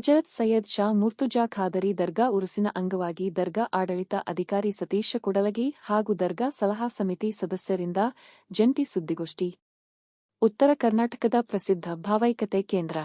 ಹಜರತ್ ಸೈಯದ್ ಶಾ ಮುರ್ತುಜಾ ಖಾದರಿ ದರ್ಗಾ ಉರುಸಿನ ಅಂಗವಾಗಿ ದರ್ಗಾ ಆಡಳಿತ ಅಧಿಕಾರಿ ಸತೀಶ ಕುಡಲಗಿ ಹಾಗೂ ದರ್ಗಾ ಸಲಹಾ ಸಮಿತಿ ಸದಸ್ಯರಿಂದ ಜಂಟಿ ಸುದ್ದಿಗೋಷ್ಠಿ. ಉತ್ತರ ಕರ್ನಾಟಕದ ಪ್ರಸಿದ್ಧ ಭಾವೈಕತೆ ಕೇಂದ್ರ.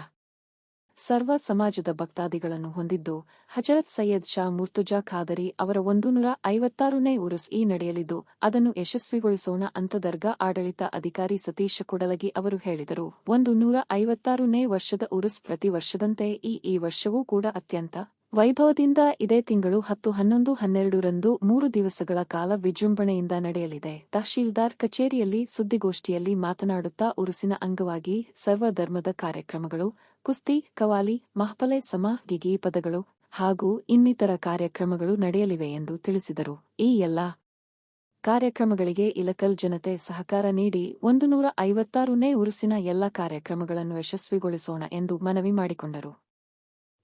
ಸರ್ವ ಸಮಾಜದ ಭಕ್ತಾದಿಗಳನ್ನು ಹೊಂದಿದ್ದು, ಹಜರತ್ ಸೈಯದ್ ಶಾ ಮುರ್ತುಜಾ ಖಾದರಿ ಅವರ ಒಂದು ನೂರ ಐವತ್ತಾರನೇ ಉರುಸ್ ಈ ನಡೆಯಲಿದ್ದು, ಅದನ್ನು ಯಶಸ್ವಿಗೊಳಿಸೋಣ ಅಂತ ದರ್ಗಾ ಆಡಳಿತ ಅಧಿಕಾರಿ ಸತೀಶ ಕೊಡಲಗಿ ಅವರು ಹೇಳಿದರು. ಒಂದು ನೂರ ಐವತ್ತಾರನೇ ವರ್ಷದ ಉರುಸ್ ಪ್ರತಿ ವರ್ಷದಂತೆ ಈ ಈ ವರ್ಷವೂ ಕೂಡ ಅತ್ಯಂತ ವೈಭವದಿಂದ ಇದೇ ತಿಂಗಳು ಹತ್ತು ಹನ್ನೊಂದು ಹನ್ನೆರಡರಂದು ಮೂರು ದಿವಸಗಳ ಕಾಲ ವಿಜೃಂಭಣೆಯಿಂದ ನಡೆಯಲಿದೆ. ತಹಶೀಲ್ದಾರ್ ಕಚೇರಿಯಲ್ಲಿ ಸುದ್ದಿಗೋಷ್ಠಿಯಲ್ಲಿ ಮಾತನಾಡುತ್ತಾ ಉರುಸಿನ ಅಂಗವಾಗಿ ಸರ್ವಧರ್ಮದ ಕಾರ್ಯಕ್ರಮಗಳು, ಕುಸ್ತಿ, ಕವಾಲಿ, ಮಹಪಲೆ, ಸಮ, ಗಿಗಿ ಪದಗಳು ಹಾಗೂ ಇನ್ನಿತರ ಕಾರ್ಯಕ್ರಮಗಳು ನಡೆಯಲಿವೆ ಎಂದು ತಿಳಿಸಿದರು. ಈ ಎಲ್ಲಾ ಕಾರ್ಯಕ್ರಮಗಳಿಗೆ ಇಲಕಲ್ ಜನತೆ ಸಹಕಾರ ನೀಡಿ ಒಂದು ನೂರ ಐವತ್ತಾರನೇ ಉರುಸಿನ ಎಲ್ಲ ಕಾರ್ಯಕ್ರಮಗಳನ್ನು ಯಶಸ್ವಿಗೊಳಿಸೋಣ ಎಂದು ಮನವಿ ಮಾಡಿಕೊಂಡರು.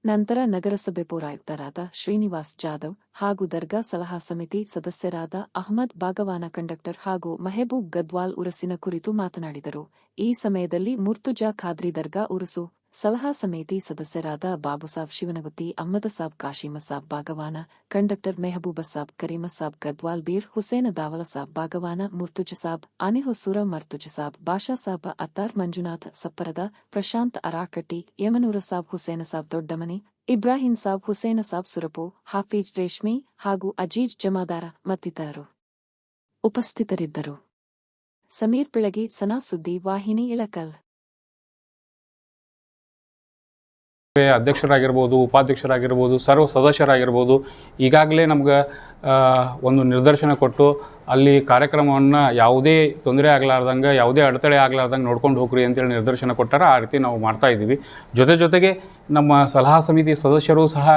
ನಂತರ ನಗರಸಭೆ ಪೌರಾಯುಕ್ತರಾದ ಶ್ರೀನಿವಾಸ್ ಜಾಧವ್ ಹಾಗೂ ದರ್ಗಾ ಸಲಹಾ ಸಮಿತಿ ಸದಸ್ಯರಾದ ಅಹಮದ್ ಬಾಗವಾನ ಕಂಡಕ್ಟರ್ ಹಾಗೂ ಮೆಹಬೂಬ್ ಗದ್ವಾಲ್ ಉರಸಿನ ಕುರಿತು ಮಾತನಾಡಿದರು. ಈ ಸಮಯದಲ್ಲಿ ಮುರ್ತುಜಾ ಖಾದ್ರಿ ದರ್ಗಾ ಉರುಸು ಸಲಹಾ ಸಮಿತಿ ಸದಸ್ಯರಾದ ಬಾಬುಸಾಬ್ ಶಿವನಗುತ್ತಿ ಅಹ್ಮದಸಾಬ್ ಕಾಶಿಮಸಾಬ್ ಬಾಗವಾನ ಕಂಡಕ್ಟರ್ ಮೆಹಬೂಬಸಾಬ್ ಕರೀಮಸಾಬ್ ಗದ್ವಾಲ್ ಬೀರ್, ಹುಸೇನ ದಾವಲಸಾಬ್ ಬಾಗವಾನ ಮುರ್ತುಜಸಾಬ್ ಸಾಬ್ ಮರ್ತುಜಸಾಬ್ ಬಾಷಾಸಾಬ್ ಅತ್ತಾರ್ ಮಂಜುನಾಥ್ ಸಪ್ಪರದ, ಪ್ರಶಾಂತ್ ಅರಾಕಟ್ಟಿ, ಯಮನೂರ ಸಾಬ್, ಹುಸೇನ ಸಾಬ್ ದೊಡ್ಡಮನಿ, ಇಬ್ರಾಹಿಂ ಸಾಬ್, ಹುಸೇನ ಸಾಬ್ ಸುರಪು, ಹಾಫೀಜ್ ರೇಷ್ಮಿ ಹಾಗೂ ಅಜೀಜ್ ಜಮಾದಾರ ಮತ್ತಿತರರು ಉಪಸ್ಥಿತರಿದ್ದರು. ಸಮೀರ್ ಪಿಳಗಿ, ಸನಾ ಸುದ್ದಿ, ವಾಹಿನಿ, ಇಳಕಲ್. ಅಧ್ಯಕ್ಷರಾಗಿರ್ಬೋದು ಉಪಾಧ್ಯಕ್ಷರಾಗಿರ್ಬೋದು ಸರ್ವ ಸದಸ್ಯರಾಗಿರ್ಬೋದು ಈಗಾಗಲೇ ನಮ್ಗೆ ಒಂದು ನಿರ್ದೇಶನ ಕೊಟ್ಟು ಅಲ್ಲಿ ಕಾರ್ಯಕ್ರಮವನ್ನು ಯಾವುದೇ ತೊಂದರೆ ಆಗಲಾರ್ದಂಗೆ, ಯಾವುದೇ ಅಡೆತಡೆ ಆಗಲಾರ್ದಂಗೆ ನೋಡ್ಕೊಂಡು ಹೋಗ್ರಿ ಅಂತೇಳಿ ನಿರ್ದೇಶನ ಕೊಟ್ಟಾರ, ಆ ರೀತಿ ನಾವು ಮಾಡ್ತಾ ಇದ್ದೀವಿ. ಜೊತೆ ಜೊತೆಗೆ ನಮ್ಮ ಸಲಹಾ ಸಮಿತಿ ಸದಸ್ಯರು ಸಹ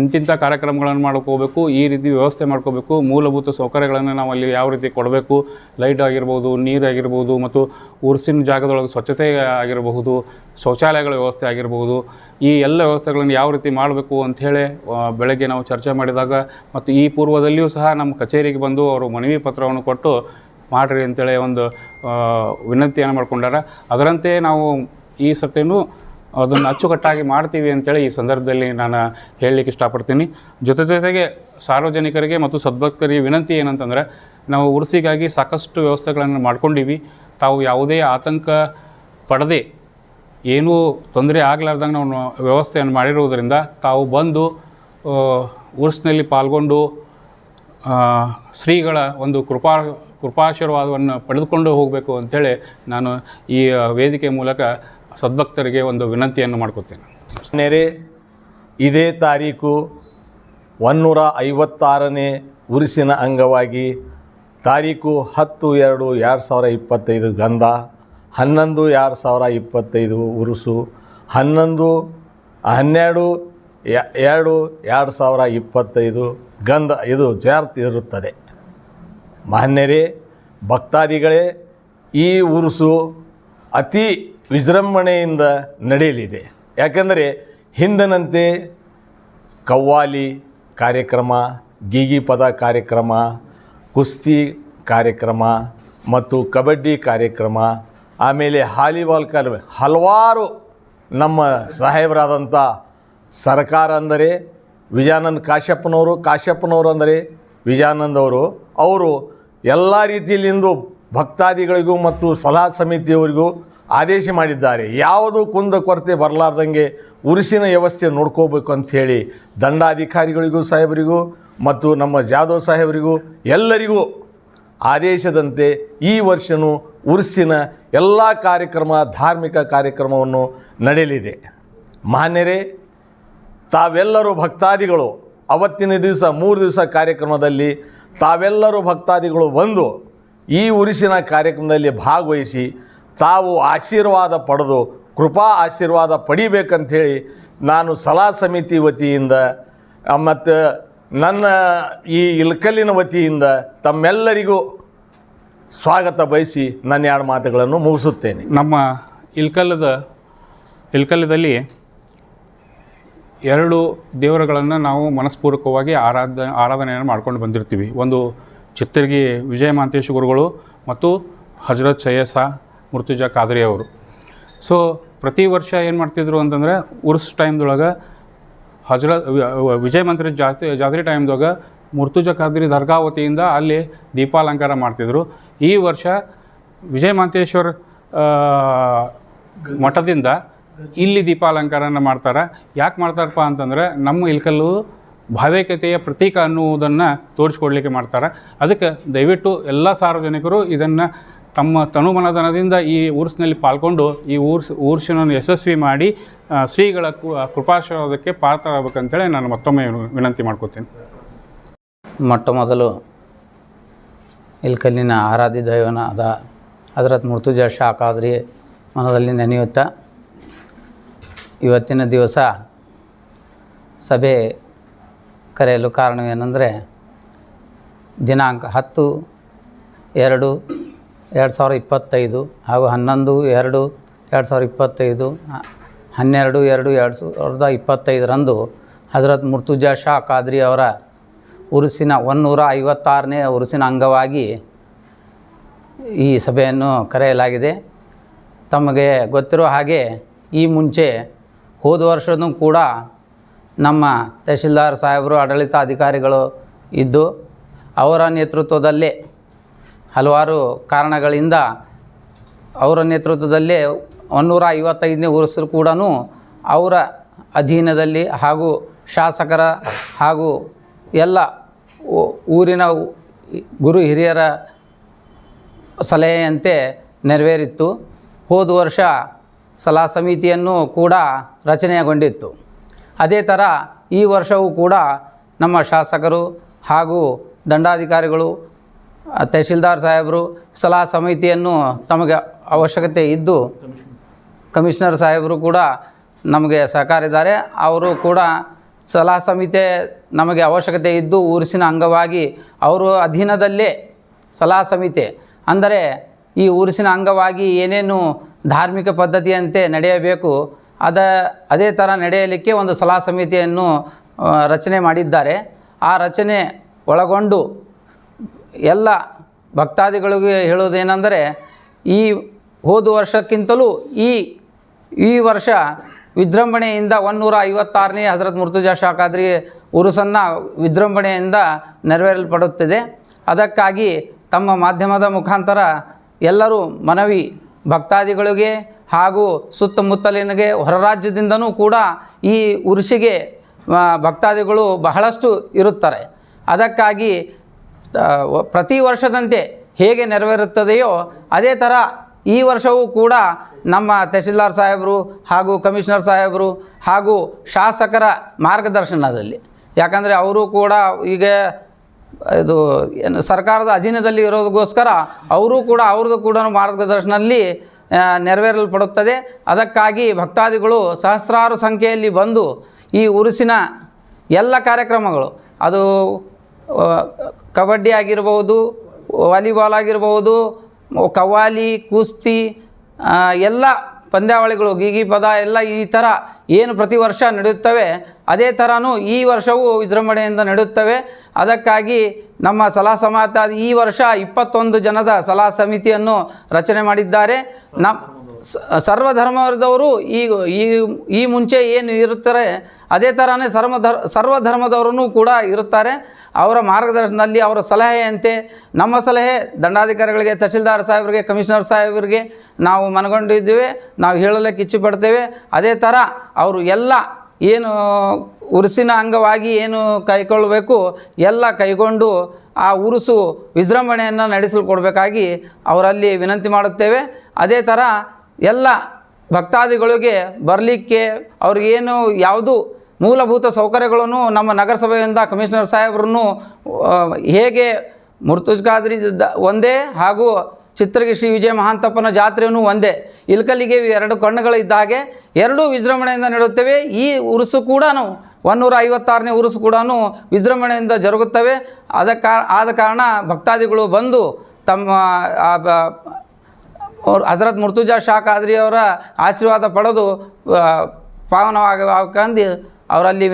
ಇಂತಿಂಥ ಕಾರ್ಯಕ್ರಮಗಳನ್ನು ಮಾಡ್ಕೋಬೇಕು ಈ ರೀತಿ ವ್ಯವಸ್ಥೆ ಮಾಡ್ಕೋಬೇಕು, ಮೂಲಭೂತ ಸೌಕರ್ಯಗಳನ್ನು ನಾವು ಅಲ್ಲಿ ಯಾವ ರೀತಿ ಕೊಡಬೇಕು, ಲೈಟ್ ಆಗಿರ್ಬೋದು, ನೀರು ಆಗಿರ್ಬೋದು, ಮತ್ತು ಉರ್ಸಿನ ಜಾಗದೊಳಗೆ ಸ್ವಚ್ಛತೆ ಆಗಿರಬಹುದು, ಶೌಚಾಲಯಗಳ ವ್ಯವಸ್ಥೆ ಆಗಿರಬಹುದು ಈ ಎಲ್ಲ ವ್ಯವಸ್ಥೆಗಳನ್ನು ಯಾವ ರೀತಿ ಮಾಡಬೇಕು ಅಂಥೇಳಿ ಬೆಳಗ್ಗೆ ನಾವು ಚರ್ಚೆ ಮಾಡಿದಾಗ, ಮತ್ತು ಈ ಪೂರ್ವದಲ್ಲಿಯೂ ಸಹ ನಮ್ಮ ಕಚೇರಿಗೆ ಬಂದು ಅವರು ಮನವಿ ಪತ್ರವನ್ನು ಕೊಟ್ಟು ಮಾಡಿರಿ ಅಂತೇಳಿ ಒಂದು ವಿನಂತಿಯನ್ನು ಮಾಡಿಕೊಂಡಾರ. ಅದರಂತೆ ನಾವು ಈ ಸತಿನೂ ಅದನ್ನು ಅಚ್ಚುಕಟ್ಟಾಗಿ ಮಾಡ್ತೀವಿ ಅಂತೇಳಿ ಈ ಸಂದರ್ಭದಲ್ಲಿ ನಾನು ಹೇಳಲಿಕ್ಕೆ ಇಷ್ಟಪಡ್ತೀನಿ. ಜೊತೆ ಜೊತೆಗೆ ಸಾರ್ವಜನಿಕರಿಗೆ ಮತ್ತು ಸದ್ಭಕ್ತರಿಗೆ ವಿನಂತಿ ಏನಂತಂದರೆ, ನಾವು ಉರ್ಸಿಗಾಗಿ ಸಾಕಷ್ಟು ವ್ಯವಸ್ಥೆಗಳನ್ನು ಮಾಡ್ಕೊಂಡಿವಿ. ತಾವು ಯಾವುದೇ ಆತಂಕ ಪಡದೆ ಏನೂ ತೊಂದರೆ ಆಗಲಾರ್ದಂಗೆ ನಾವು ವ್ಯವಸ್ಥೆಯನ್ನು ಮಾಡಿರುವುದರಿಂದ ತಾವು ಬಂದು ಉರ್ಸ್ನಲ್ಲಿ ಪಾಲ್ಗೊಂಡು ಶ್ರೀಗಳ ಒಂದು ಕೃಪಾ, ಕೃಪಾಶೀರ್ವಾದವನ್ನು ಪಡೆದುಕೊಂಡು ಹೋಗಬೇಕು ಅಂಥೇಳಿ ನಾನು ಈ ವೇದಿಕೆ ಮೂಲಕ ಸದ್ಭಕ್ತರಿಗೆ ಒಂದು ವಿನಂತಿಯನ್ನು ಮಾಡ್ಕೊತೇನೆ. ನೆರೆ ಇದೇ ತಾರೀಕು ಒನ್ನೂರ ಐವತ್ತಾರನೇ ಉರುಸಿನ ಅಂಗವಾಗಿ ತಾರೀಕು ಹತ್ತು ಎರಡು ಎರಡು ಸಾವಿರ ಇಪ್ಪತ್ತೈದು ಗಂಧ, ಹನ್ನೊಂದು ಎರಡು ಸಾವಿರ ಇಪ್ಪತ್ತೈದು ಉರುಸು, ಹನ್ನೊಂದು ಹನ್ನೆರಡು ಎರಡು ಎರಡು ಸಾವಿರ ಇಪ್ಪತ್ತೈದು ಗಂಧ, ಇದು ಜಾರ್ತಿ ಇರುತ್ತದೆ. ಮಾನ್ಯರೇ, ಭಕ್ತಾದಿಗಳೇ, ಈ ಉರುಸು ಅತಿ ವಿಜೃಂಭಣೆಯಿಂದ ನಡೆಯಲಿದೆ. ಯಾಕೆಂದರೆ ಹಿಂದಿನಂತೆ ಕವ್ವಾಲಿ ಕಾರ್ಯಕ್ರಮ, ಗೀಗಿ ಪದ ಕಾರ್ಯಕ್ರಮ, ಕುಸ್ತಿ ಕಾರ್ಯಕ್ರಮ ಮತ್ತು ಕಬಡ್ಡಿ ಕಾರ್ಯಕ್ರಮ, ಆಮೇಲೆ ಹಾಲಿಬಾಲ್ ಕಾರ್ಯ ಹಲವಾರು ನಮ್ಮ ಸಾಹೇಬರಾದಂಥ ಸರ್ಕಾರ ಅಂದರೆ ವಿಜಯಾನಂದ್ ಕಾಶ್ಯಪ್ಪನವರು ಕಾಶ್ಯಪ್ಪನವರು ಅಂದರೆ ವಿಜಯಾನಂದ್ ಅವರು. ಅವರು ಎಲ್ಲ ರೀತಿಯಲ್ಲಿಂದು ಭಕ್ತಾದಿಗಳಿಗೂ ಮತ್ತು ಸಲಹಾ ಸಮಿತಿಯವರಿಗೂ ಆದೇಶ ಮಾಡಿದ್ದಾರೆ. ಯಾವುದು ಕುಂದ ಕೊರತೆ ಬರಲಾರ್ದಂಗೆ ಉರುಸಿನ ವ್ಯವಸ್ಥೆ ನೋಡ್ಕೋಬೇಕು ಅಂಥೇಳಿ ದಂಡಾಧಿಕಾರಿಗಳಿಗೂ ಸಾಹೇಬರಿಗೂ ಮತ್ತು ನಮ್ಮ ಜಾಧವ್ ಸಾಹೇಬರಿಗೂ ಎಲ್ಲರಿಗೂ ಆದೇಶದಂತೆ ಈ ವರ್ಷವೂ ಉರುಸಿನ ಎಲ್ಲ ಕಾರ್ಯಕ್ರಮ, ಧಾರ್ಮಿಕ ಕಾರ್ಯಕ್ರಮವನ್ನು ನಡೆಯಲಿದೆ. ಮಾನ್ಯರೇ ತಾವೆಲ್ಲರೂ ಭಕ್ತಾದಿಗಳು. ಅವತ್ತಿನ ದಿವಸ, ಮೂರು ದಿವಸ ಕಾರ್ಯಕ್ರಮದಲ್ಲಿ ತಾವೆಲ್ಲರೂ ಭಕ್ತಾದಿಗಳು ಬಂದು ಈ ಉರಿಸಿನ ಕಾರ್ಯಕ್ರಮದಲ್ಲಿ ಭಾಗವಹಿಸಿ ತಾವು ಆಶೀರ್ವಾದ ಪಡೆದು, ಕೃಪಾ ಆಶೀರ್ವಾದ ಪಡಿಬೇಕಂಥೇಳಿ ನಾನು ಸಲಹಾ ಸಮಿತಿ ವತಿಯಿಂದ ಮತ್ತು ನನ್ನ ಈ ಇಲ್ಕಲ್ಲಿನ ವತಿಯಿಂದ ತಮ್ಮೆಲ್ಲರಿಗೂ ಸ್ವಾಗತ ಬಯಸಿ ನನ್ನ ಎರಡು ಮಾತುಗಳನ್ನು ಮುಗಿಸುತ್ತೇನೆ. ನಮ್ಮ ಇಲ್ಕಲ್ಲದ, ಇಲ್ಕಲ್ಲದಲ್ಲಿ ಎರಡು ದೇವರುಗಳನ್ನು ನಾವು ಮನಸ್ಪೂರ್ವಕವಾಗಿ ಆರಾಧ ಆರಾಧನೆಯನ್ನು ಮಾಡ್ಕೊಂಡು ಬಂದಿರ್ತೀವಿ. ಒಂದು ಚಿತ್ರಗಿ ವಿಜಯ ಮಹಾಂತೇಶ ಗುರುಗಳು ಮತ್ತು ಹಜರತ್ ಸೈಯಸ ಮುರ್ತುಜಾ ಖಾದ್ರಿ ಅವರು. ಸೊ ಪ್ರತಿ ವರ್ಷ ಏನು ಮಾಡ್ತಿದ್ರು ಅಂತಂದರೆ, ಉರ್ಸ್ ಟೈಮ್ದೊಳಗೆ ಹಜರತ್ ವಿಜಯ ಮಂತ್ರಿ ಜಾತ್ರೆ ಜಾತ್ರೆ ಟೈಮ್ದಾಗ ಮುರ್ತುಜ ಖಾದ್ರಿ ದರ್ಗಾ ವತಿಯಿಂದ ಅಲ್ಲಿ ದೀಪಾಲಂಕಾರ ಮಾಡ್ತಿದ್ರು. ಈ ವರ್ಷ ವಿಜಯ ಮಂತೇಶ್ವರ ಮಠದಿಂದ ಇಲ್ಲಿ ದೀಪಾಲಂಕಾರನ ಮಾಡ್ತಾರೆ. ಯಾಕೆ ಮಾಡ್ತಾರಪ್ಪ ಅಂತಂದರೆ ನಮ್ಮ ಇಲ್ಕಲ್ಲು ಭಾವೈಕ್ಯತೆಯ ಪ್ರತೀಕ ಅನ್ನುವುದನ್ನು ತೋರಿಸ್ಕೊಡ್ಲಿಕ್ಕೆ ಮಾಡ್ತಾರೆ. ಅದಕ್ಕೆ ದಯವಿಟ್ಟು ಎಲ್ಲ ಸಾರ್ವಜನಿಕರು ಇದನ್ನು ತಮ್ಮ ತನುಮನಧನದಿಂದ ಈ ಊರ್ಸ್ನಲ್ಲಿ ಪಾಲ್ಗೊಂಡು ಈ ಊರ್ಸ್, ಊರ್ಸಿನನ್ನು ಯಶಸ್ವಿ ಮಾಡಿ ಶ್ರೀಗಳ ಕೃಪಾಶೀರ್ವಾದಕ್ಕೆ ಪಾತ್ರರಾಗಬೇಕಂತೇಳಿ ನಾನು ಮತ್ತೊಮ್ಮೆ ವಿನಂತಿ ಮಾಡ್ಕೋತೀನಿ. ಮೊಟ್ಟ ಮೊದಲು ಇಲ್ಕಲ್ಲಿನ ಆರಾಧ್ಯ ದೈವನಾದ ಅದರ ಮುರ್ತುಜ ಮೃತುಜ ಶಾಖಾದ್ರಿ ಮನದಲ್ಲಿ ನೆನೆಯುತ್ತಾ ಇವತ್ತಿನ ದಿವಸ ಸಭೆ ಕರೆಯಲು ಕಾರಣವೇನೆಂದರೆ ದಿನಾಂಕ ಹತ್ತು ಎರಡು ಎರಡು ಸಾವಿರ ಇಪ್ಪತ್ತೈದು ಹಾಗೂ ಹನ್ನೊಂದು ಎರಡು ಎರಡು ಸಾವಿರ ಇಪ್ಪತ್ತೈದು, ಹನ್ನೆರಡು ಎರಡು ಎರಡು ಸಾವಿರದ ಇಪ್ಪತ್ತೈದರಂದು ಹಜರತ್ ಮುರ್ತುಜಾ ಶಾ ಖಾದ್ರಿ ಅವರ ಉರುಸಿನ ಒನ್ನೂರ ಐವತ್ತಾರನೇ ಉರುಸಿನ ಅಂಗವಾಗಿ ಈ ಸಭೆಯನ್ನು ಕರೆಯಲಾಗಿದೆ. ತಮಗೆ ಗೊತ್ತಿರೋ ಹಾಗೆ ಈ ಮುಂಚೆ ಹೋದ ವರ್ಷವೂ ಕೂಡ ನಮ್ಮ ತಹಶೀಲ್ದಾರ್ ಸಾಹೇಬರು ಆಡಳಿತಾಧಿಕಾರಿಗಳು ಇದ್ದು ಅವರ ನೇತೃತ್ವದಲ್ಲೇ ಹಲವಾರು ಕಾರಣಗಳಿಂದ ಅವರ ನೇತೃತ್ವದಲ್ಲೇ ಒನ್ನೂರ ಐವತ್ತೈದನೇ ಉರುಸರು ಕೂಡ ಅವರ ಅಧೀನದಲ್ಲಿ ಹಾಗೂ ಶಾಸಕರ ಹಾಗೂ ಎಲ್ಲ ಊರಿನ ಗುರು ಹಿರಿಯರ ಸಲಹೆಯಂತೆ ನೆರವೇರಿತ್ತು. ಹೋದ ವರ್ಷ ಸಲಹಾ ಸಮಿತಿಯನ್ನು ಕೂಡ ರಚನೆಗೊಂಡಿತ್ತು ಅದೇ ಥರ ಈ ವರ್ಷವೂ ಕೂಡ ನಮ್ಮ ಶಾಸಕರು ಹಾಗೂ ದಂಡಾಧಿಕಾರಿಗಳು, ತಹಶೀಲ್ದಾರ್ ಸಾಹೇಬರು ಸಲಹಾ ಸಮಿತಿಯನ್ನು ತಮಗೆ ಅವಶ್ಯಕತೆ ಇದ್ದು ಕಮಿಷನರ್ ಸಾಹೇಬರು ಕೂಡ ನಮಗೆ ಸಹಕಾರಿದ್ದಾರೆ. ಅವರು ಕೂಡ ಸಲಹಾ ಸಮಿತಿ ನಮಗೆ ಅವಶ್ಯಕತೆ ಇದ್ದು ಊರಿಸಿನ ಅಂಗವಾಗಿ ಅವರು ಅಧೀನದಲ್ಲೇ ಸಲಹಾ ಸಮಿತಿ. ಅಂದರೆ ಈ ಊರಿಸಿನ ಅಂಗವಾಗಿ ಏನೇನು ಧಾರ್ಮಿಕ ಪದ್ಧತಿಯಂತೆ ನಡೆಯಬೇಕು. ಅದ, ಅದೇ ಥರ ನಡೆಯಲಿಕ್ಕೆ ಒಂದು ಸಲಹಾ ಸಮಿತಿಯನ್ನು ರಚನೆ ಮಾಡಿದ್ದಾರೆ. ಆ ರಚನೆ ಒಳಗೊಂಡು ಎಲ್ಲ ಭಕ್ತಾದಿಗಳಿಗೆ ಹೇಳೋದೇನೆಂದರೆ ಈ ಹೋದ ವರ್ಷಕ್ಕಿಂತಲೂ ಈ ಈ ವರ್ಷ ವಿಜೃಂಭಣೆಯಿಂದ ಒನ್ನೂರ ಐವತ್ತಾರನೇ ಹಜರತ್ ಮುರ್ತುಜಾ ಶಾಖಾದ್ರಿ ಉರುಸನ್ನು ವಿಜೃಂಭಣೆಯಿಂದ ನೆರವೇರಲ್ಪಡುತ್ತಿದೆ ಅದಕ್ಕಾಗಿ ತಮ್ಮ ಮಾಧ್ಯಮದ ಮುಖಾಂತರ ಎಲ್ಲರೂ ಮನವಿ ಭಕ್ತಾದಿಗಳಿಗೆ ಹಾಗೂ ಸುತ್ತಮುತ್ತಲಿನಗೆ ಹೊರ ರಾಜ್ಯದಿಂದನೂ ಕೂಡ ಈ ಉರುಸಿಗೆ ಭಕ್ತಾದಿಗಳು ಬಹಳಷ್ಟು ಇರುತ್ತಾರೆ. ಅದಕ್ಕಾಗಿ ಪ್ರತಿ ವರ್ಷದಂತೆ ಹೇಗೆ ನೆರವೇರುತ್ತದೆಯೋ ಅದೇ ಥರ ಈ ವರ್ಷವೂ ಕೂಡ ನಮ್ಮ ತಹಶೀಲ್ದಾರ್ ಸಾಹೇಬರು ಹಾಗೂ ಕಮಿಷನರ್ ಸಾಹೇಬರು ಹಾಗೂ ಶಾಸಕರ ಮಾರ್ಗದರ್ಶನದಲ್ಲಿ. ಯಾಕಂದರೆ ಅವರು ಕೂಡ ಈಗ ಇದು ಏನು ಸರ್ಕಾರದ ಅಧೀನದಲ್ಲಿ ಇರೋದಕ್ಕೋಸ್ಕರ ಅವರು ಕೂಡ ಅವ್ರದ್ದು ಕೂಡ ಮಾರ್ಗದರ್ಶನದಲ್ಲಿ ನೆರವೇರಲ್ಪಡುತ್ತದೆ ಅದಕ್ಕಾಗಿ ಭಕ್ತಾದಿಗಳು ಸಹಸ್ರಾರು ಸಂಖ್ಯೆಯಲ್ಲಿ ಬಂದು ಈ ಉರುಸಿನ ಎಲ್ಲ ಕಾರ್ಯಕ್ರಮಗಳು, ಅದು ಕಬಡ್ಡಿ ಆಗಿರ್ಬೋದು, ವಾಲಿಬಾಲ್ ಆಗಿರ್ಬೋದು, ಕವ್ವಾಲಿ, ಕುಸ್ತಿ ಎಲ್ಲ ಪಂದ್ಯಾವಳಿಗಳು ಗೀಗಿ ಪದ ಎಲ್ಲ ಈ ಥರ ಏನು ಪ್ರತಿ ವರ್ಷ ನಡೆಯುತ್ತವೆ, ಅದೇ ಥರನೂ ಈ ವರ್ಷವೂ ವಿಜೃಂಭಣೆಯಿಂದ ನಡೆಯುತ್ತವೆ. ಅದಕ್ಕಾಗಿ ನಮ್ಮ ಸಲಹಾ ಸಮಾತ ಈ ವರ್ಷ ಇಪ್ಪತ್ತೊಂದು ಜನದ ಸಲಹಾ ಸಮಿತಿಯನ್ನು ರಚನೆ ಮಾಡಿದ್ದಾರೆ. ನಮ್ಮ ಸರ್ವಧರ್ಮದವರು ಈ ಈ ಈ ಮುಂಚೆ ಏನು ಇರುತ್ತಾರೆ, ಅದೇ ಥರನೇ ಸರ್ವಧರ್ ಸರ್ವಧರ್ಮದವರೂ ಕೂಡ ಇರುತ್ತಾರೆ. ಅವರ ಮಾರ್ಗದರ್ಶನದಲ್ಲಿ ಅವರ ಸಲಹೆಯಂತೆ, ನಮ್ಮ ಸಲಹೆ ದಂಡಾಧಿಕಾರಿಗಳಿಗೆ ತಹಶೀಲ್ದಾರ್ ಸಾಹೇಬರಿಗೆ, ಕಮಿಷನರ್ ಸಾಹೇಬರಿಗೆ ನಾವು ಮನಗೊಂಡಿದ್ದೇವೆ, ನಾವು ಹೇಳಲಿಕ್ಕೆ ಇಚ್ಛೆ ಪಡ್ತೇವೆ ಅದೇ ಥರ ಅವರು ಎಲ್ಲ ಏನು ಉರುಸಿನ ಅಂಗವಾಗಿ ಏನು ಕೈಗೊಳ್ಳಬೇಕು ಎಲ್ಲ ಕೈಗೊಂಡು ಆ ಉರುಸು ವಿಜೃಂಭಣೆಯನ್ನು ನಡೆಸಲು ಕೊಡಬೇಕಾಗಿ ಅವರಲ್ಲಿ ವಿನಂತಿ ಮಾಡುತ್ತೇವೆ. ಅದೇ ಥರ ಎಲ್ಲ ಭಕ್ತಾದಿಗಳಿಗೆ ಬರಲಿಕ್ಕೆ ಅವ್ರಿಗೇನು ಯಾವುದು ಮೂಲಭೂತ ಸೌಕರ್ಯಗಳನ್ನು ನಮ್ಮ ನಗರಸಭೆಯಿಂದ ಕಮಿಷನರ್ ಸಾಹೇಬ್ರನ್ನು ಹೇಗೆ ಮುರ್ತುಜ್ ಖಾದ್ರಿ ದ- ಒಂದೇ ಹಾಗೂ ಚಿತ್ರಗಿ ಶ್ರೀ ವಿಜಯ ಮಹಾಂತಪ್ಪನ ಜಾತ್ರೆಯೂ ಒಂದೇ. ಇಲ್ಕಲಿಗೆ ಎರಡು ಕಣ್ಣುಗಳಿದ್ದಾಗೆ ಇದ್ದ ಹಾಗೆ ಎರಡೂ ವಿಜೃಂಭಣೆಯಿಂದ ನಡೆಯುತ್ತವೆ. ಈ ಉರುಸು ಕೂಡ ಒನ್ನೂರ ಐವತ್ತಾರನೇ ಉರುಸು ಕೂಡ ವಿಜೃಂಭಣೆಯಿಂದ ಜರುಗುತ್ತವೆ. ಅದಕ್ಕೆ, ಆದ ಕಾರಣ ಭಕ್ತಾದಿಗಳು ಬಂದು ತಮ್ಮ ಅವ್ರು ಹಜರತ್ ಮುರ್ತುಜಾ ಶಾ ಖಾದ್ರಿ ಅವರ ಆಶೀರ್ವಾದ ಪಡೆದು ಪಾವನವಾಗಿ ಅವರಲ್ಲಿ